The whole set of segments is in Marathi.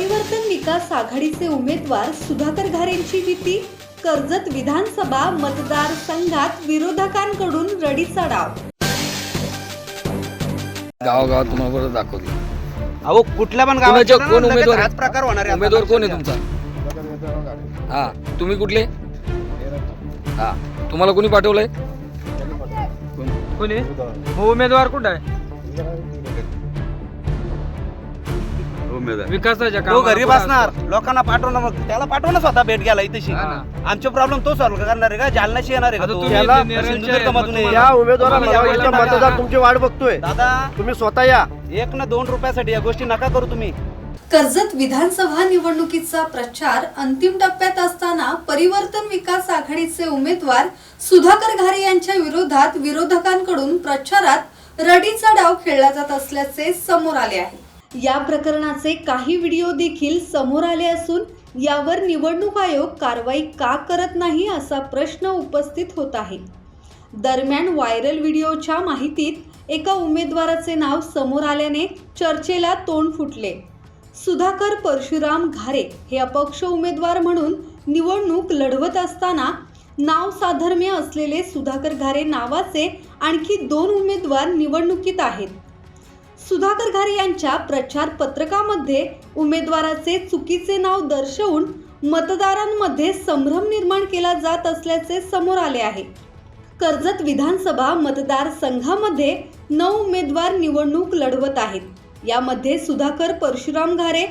विकास आघाडीचे उमेदवार सुधाकर घारेंची भीती? कर्जत विधानसभा मतदारसंघात विरोधकांकडून रडीचा डाव गावागावात तुम्हाला बरं दाखवते अहो कुठल्या पण गावात कोणाच्या- गेला कोण ना, लगेच उमेदवार? हाच प्रकार होणार आहे आता. उमेदवार कोण आहे तुमचा? हा तुम्ही कुठले? हा तुम्हाला कोणी पाठवलंय? कोणी मग उमेदवार कुठं आहे? विकासाच्या. तो कामाला घरी कुठं बसणार लोकांना पाठवणार मग त्याला पाठवणार स्वतः भेट घ्यायला इथेशी हा ना. आमचे प्रॉब्लेम तो सॉल्व्ह करणार आहे का जालन्याशी येणार आहे का आता तो? तुम्ही याला इथे नेरळचे सिंधुदुर्गमधून आहे, मग येईल. या उमेदवाराला मतदार. तुमची वाट बघतोय दादा तुम्ही स्वतः या एक ना दोन रुपयासाठी या गोष्टी नका करू तुम्ही कर्जत विधानसभा निवडणुकीचा प्रचार अंतिम टप्प्यात असताना परिवर्तन विकास आघाडीचे उमेदवार सुधाकर घारे यांच्या विरोधात विरोधकांकडून प्रचारात रडीचा डाव खेळला जात असल्याचे समोर आले आहे या प्रकरणाचे काही व्हिडिओ देखील समोर आले असून यावर निवडणूक आयोग कारवाई का करत नाही असा प्रश्न उपस्थित होत आहे. दरम्यान व्हायरल व्हिडिओच्या माहितीत एका उमेदवाराचे नाव समोर आल्याने चर्चेला तोंड फुटले. सुधाकर परशुराम घारे हे अपक्ष उमेदवार म्हणून निवडणूक लढवत असताना नाव साधर्म्य असलेले सुधाकर घारे नावाचे आणखी दोन उमेदवार निवडणुकीत आहेत. सुधाकर घारे यांच्या प्रचार पत्रकामध्ये उमेदवाराचे चुकीचे नाव दर्शवून मतदारांमध्ये संभ्रम निर्माण केला जात असल्याचे समोर आले आहे. कर्जत विधानसभा मतदारसंघामध्ये नऊ उमेदवार निवडणूक लढवत आहेत. यामध्ये सुधाकर परशुराम घारे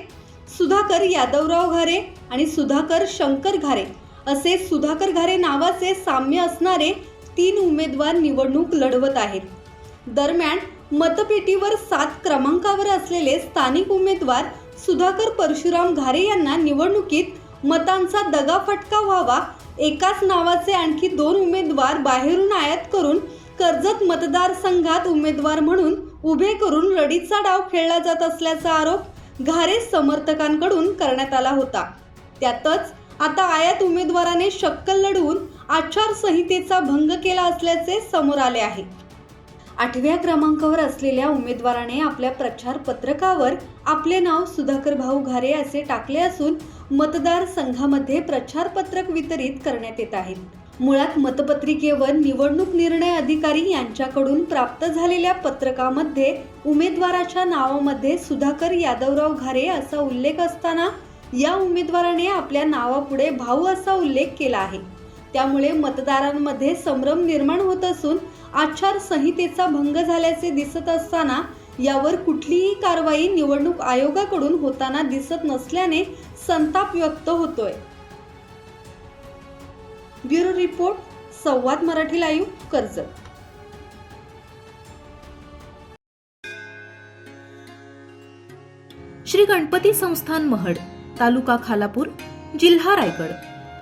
सुधाकर यादवराव घारे आणि सुधाकर शंकर घारे. असे सुधाकर घारे नावाचे साम्य असणारे तीन उमेदवार निवडणूक लढवत आहेत. दरम्यान मतपेटीवर सात क्रमांकावर असलेले स्थानिक उमेदवार सुधाकर परशुराम घारे यांना निवडणुकीत मतांचा दगाफटका व्हावा. एकाच नावाचे आणखी दोन उमेदवार बाहेरून आयात करून कर्जत मतदारसंघात उमेदवार म्हणून उभे करून रडीचा डाव खेळला जात असल्याचा आरोप घारे समर्थकांकडून करण्यात आला होता. त्यातच आता आयात उमेदवाराने शक्कल लढवून आचारसंहितेचा भंग केला असल्याचे समोर आले आहे. आठव्या क्रमांकावर असलेल्या उमेदवाराने आपल्या प्रचार पत्रकावर आपले नाव सुधाकर भाऊ घारे असे टाकले असून मतदारसंघामध्ये प्रचार पत्रक वितरित करण्यात येत आहेत मुळात मतपत्रिकेवर निवडणूक निर्णय अधिकारी यांच्याकडून प्राप्त झालेल्या पत्रकामध्ये उमेदवाराच्या नावामध्ये सुधाकर यादवराव घारे असा उल्लेख असताना या उमेदवाराने आपल्या नावापुढे भाऊ असा उल्लेख केला आहे. त्यामुळे मतदारांमध्ये संभ्रम निर्माण होत असून आचारसंहितेचा भंग झाल्याचे दिसत असताना यावर कुठलीही कारवाई निवडणूक आयोगाकडून होताना दिसत नसल्याने संताप व्यक्त होतोय. Bureau report Samvad Marathi live Karjat. Shri Ganpati संस्थान महड तालुका खालापूर जिल्हा रायगड.